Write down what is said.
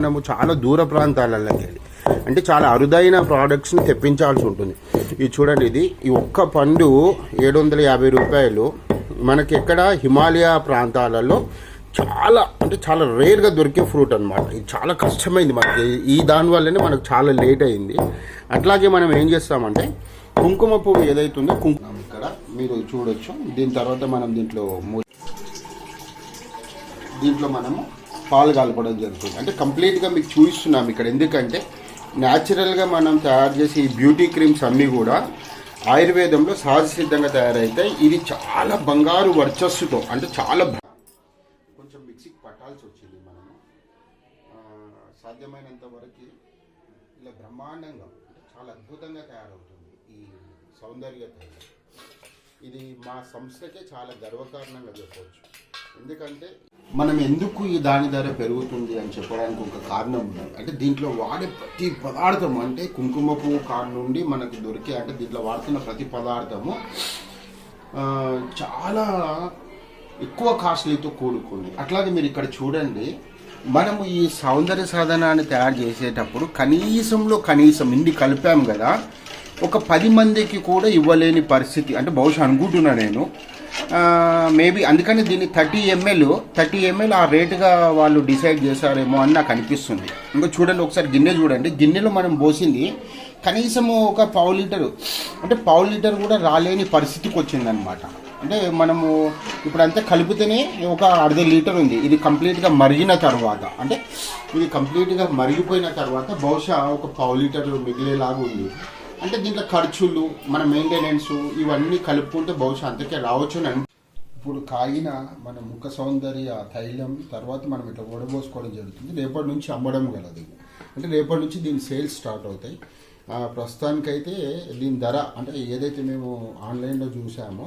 మనము చాలా దూర ప్రాంతాలలోకి వెళ్ళి అంటే చాలా అరుదైన ప్రోడక్ట్స్ని తెప్పించాల్సి ఉంటుంది. ఇది చూడండి ఇది ఈ ఒక్క పండు ఏడు వందల యాభై రూపాయలు. మనకి ఎక్కడ హిమాలయ ప్రాంతాలలో చాలా అంటే చాలా రేర్గా దొరికే ఫ్రూట్ అనమాట ఇది చాలా కష్టమైంది మనకి. ఈ దానివల్లనే మనకు చాలా లేట్ అయింది. అట్లాగే మనం ఏం చేస్తామంటే కుంకుమ పువ్వు ఏదైతుందో కుంకుమ ఇక్కడ మీరు చూడొచ్చు. దీని తర్వాత మనం దీంట్లో దీంట్లో మనము పాలు కలపడం జరుగుతుంది. అంటే కంప్లీట్గా మీకు చూపిస్తున్నాం ఇక్కడ. ఎందుకంటే న్యాచురల్గా మనం తయారు చేసే ఈ బ్యూటీ క్రీమ్స్ అన్నీ కూడా ఆయుర్వేదంలో సహజ సిద్ధంగా తయారవుతాయి ఇది చాలా బంగారు వర్చస్సుతో అంటే చాలా కొంచెం మిక్సీకి పట్టాల్సి వచ్చింది మనము. సాధ్యమైనంత వరకు ఇలా బ్రహ్మాండంగా చాలా అద్భుతంగా తయారవుతుంది ఈ సౌందర్య ఇది మా సంస్థకే చాలా గర్వకారణంగా చెప్పవచ్చు. ఎందుకంటే మనం ఎందుకు ఈ దాని ధర పెరుగుతుంది అని చెప్పడానికి ఒక కారణం ఉంది అంటే దీంట్లో వాడే ప్రతి పదార్థం అంటే కుంకుమ పువ్వు కాడ నుండి మనకు దొరికే అంటే దీంట్లో వాడుతున్న ప్రతి పదార్థము చాలా ఎక్కువ కాస్ట్లీతో కూడుకుంది. అట్లాగే మీరు ఇక్కడ చూడండి మనము ఈ సౌందర్య సాధనాన్ని తయారు చేసేటప్పుడు కనీసంలో కనీసం ఇన్ని కలిపాం కదా ఒక పది మందికి కూడా ఇవ్వలేని పరిస్థితి అంటే బహుశా అనుకుంటున్నా నేను మేబీ అందుకని దీన్ని థర్టీ ఎంఎల్ థర్టీ ఎంఎల్ ఆ రేటుగా వాళ్ళు డిసైడ్ చేశారేమో అని నాకు అనిపిస్తుంది. ఇంకా చూడండి ఒకసారి గిన్నె చూడండి. గిన్నెలో మనం పోసింది కనీసము ఒక పావు లీటరు. అంటే పావు లీటర్ కూడా రాలేని పరిస్థితికి వచ్చిందనమాట అంటే మనము ఇప్పుడు అంతా కలిపితేనే ఒక అర్ధ లీటర్ ఉంది. ఇది కంప్లీట్గా మరిగిన తర్వాత. అంటే ఇది కంప్లీట్గా మరిగిపోయిన తర్వాత బహుశా ఒక పావు లీటర్ మిగిలేలాగా ఉంది. అంటే దీంట్లో ఖర్చులు మన మెయింటెనెన్స్ ఇవన్నీ కలుపుకుంటే బహుశా అంతకే రావచ్చు అని ఇప్పుడు కాగిన మన ముఖ సౌందర్య తైలం తర్వాత మనం ఇట్లా వడబోసుకోవడం జరుగుతుంది. రేపటి నుంచి అమ్మడం గలదు. అంటే రేపటి నుంచి దీని సేల్స్ స్టార్ట్ అవుతాయి. ప్రస్తుతానికైతే దీని ధర అంటే ఏదైతే మేము ఆన్లైన్లో చూసామో